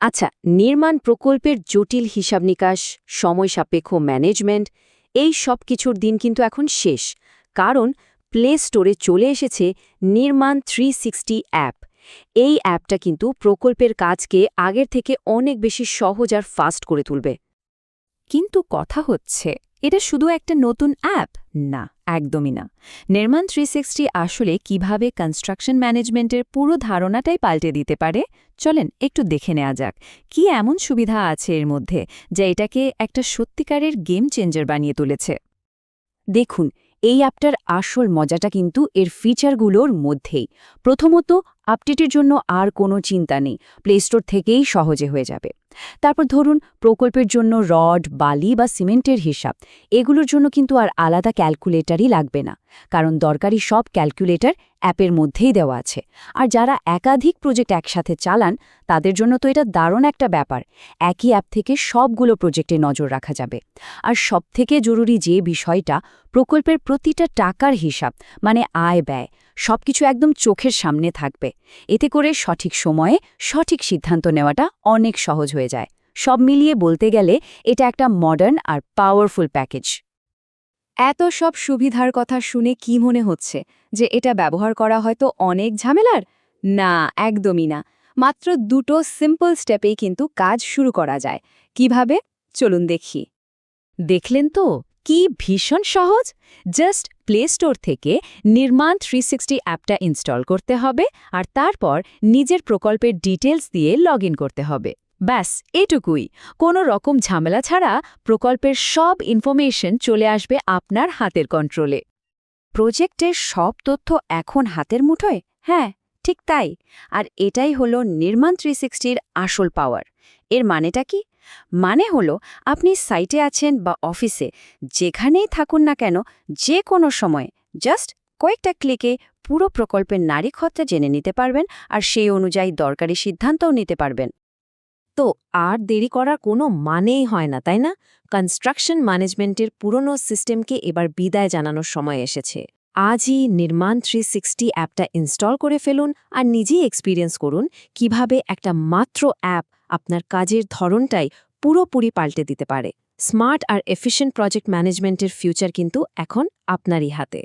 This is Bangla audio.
আচ্ছা নির্মাণ প্রকল্পের জটিল হিসাব নিকাশ সময় সাপেক্ষ ম্যানেজমেন্ট, এই সব কিছুর দিন কিন্তু এখন শেষ। কারণ, প্লে স্টোরে চলে এসেছে নির্মাণ থ্রি অ্যাপ। এই অ্যাপটা কিন্তু প্রকল্পের কাজকে আগের থেকে অনেক বেশি সহজ আর ফাস্ট করে তুলবে। কিন্তু কথা হচ্ছে এটা শুধু একটা নতুন অ্যাপ না, একদমই না। নির্মাণ থ্রি আসলে কীভাবে কনস্ট্রাকশন ম্যানেজমেন্টের পুরো ধারণাটাই পাল্টে দিতে পারে? চলেন একটু দেখে নেওয়া যাক। কি এমন সুবিধা আছে এর মধ্যে যা এটাকে একটা সত্যিকারের গেম চেঞ্জার বানিয়ে তুলেছে? দেখুন, এই অ্যাপটার আসল মজাটা কিন্তু এর ফিচারগুলোর মধ্যেই। প্রথমত আপডেটের জন্য আর কোনো চিন্তা নেই। প্লে স্টোর থেকেই সহজে হয়ে যাবে। তারপর ধরুন প্রকল্পের জন্য রড, বালি বা সিমেন্টের হিসাব। এগুলোর জন্য কিন্তু আর আলাদা ক্যালকুলেটরই লাগবে না, কারণ দরকারি সব ক্যালকুলেটর অ্যাপের মধ্যেই দেওয়া আছে। আর যারা একাধিক প্রজেক্ট একসাথে চালান, তাদের জন্য তো এটা দারুণ একটা ব্যাপার। একই অ্যাপ থেকে সবগুলো প্রজেক্টে নজর রাখা যাবে। আর সবথেকে জরুরি যে বিষয়টা, প্রকল্পের প্রতিটা টাকার হিসাব মানে আয় ব্যয় সবকিছু একদম চোখের সামনে থাকবে। এতে করে সঠিক সময়ে সঠিক সিদ্ধান্ত নেওয়াটা অনেক সহজ হয়ে যায়। সব মিলিয়ে বলতে গেলে এটা একটা মডার্ন আর পাওয়ারফুল প্যাকেজ এত সব সুবিধার কথা শুনে কি মনে হচ্ছে যে এটা ব্যবহার করা হয়তো অনেক ঝামেলার? না, একদমই না। মাত্র দুটো সিম্পল স্টেপেই কিন্তু কাজ শুরু করা যায়। কীভাবে? চলুন দেখি। দেখলেন তো? কি ভীষণ সহজ? জাস্ট প্লে স্টোর থেকে নির্মাণ থ্রি অ্যাপটা ইনস্টল করতে হবে আর তারপর নিজের প্রকল্পের ডিটেলস দিয়ে লগ করতে হবে। ব্যাস, এটুকুই। কোনো রকম ঝামেলা ছাড়া প্রকল্পের সব ইনফরমেশন চলে আসবে আপনার হাতের কন্ট্রোলে প্রজেক্টের সব তথ্য এখন হাতের মুঠোয়? হ্যাঁ ঠিক তাই। আর এটাই হলো নির্মাণ থ্রি আসল পাওয়ার এর মানেটা কি? মানে হলো, আপনি সাইটে আছেন বা অফিসে, যেখানেই থাকুন না কেন যে কোনো সময়, জাস্ট কয়েকটা ক্লিকে পুরো প্রকল্পের নারী নারীক্ষত্রে জেনে নিতে পারবেন আর সেই অনুযায়ী দরকারি সিদ্ধান্তও নিতে পারবেন। তো আর দেরি করার কোনো মানেই হয় না, তাই না? কনস্ট্রাকশন ম্যানেজমেন্টের পুরনো সিস্টেমকে এবার বিদায় জানানোর সময় এসেছে। আজই নির্মাণ থ্রি সিক্সটি অ্যাপটা ইনস্টল করে ফেলুন আর নিজেই এক্সপিরিয়েন্স করুন কীভাবে একটা মাত্র অ্যাপ আপনার কাজের ধরনটাই পুরোপুরি পাল্টে দিতে পারে। স্মার্ট আর এফিশিয়েন্ট প্রজেক্ট ম্যানেজমেন্টের ফিউচার কিন্তু এখন আপনারই হাতে।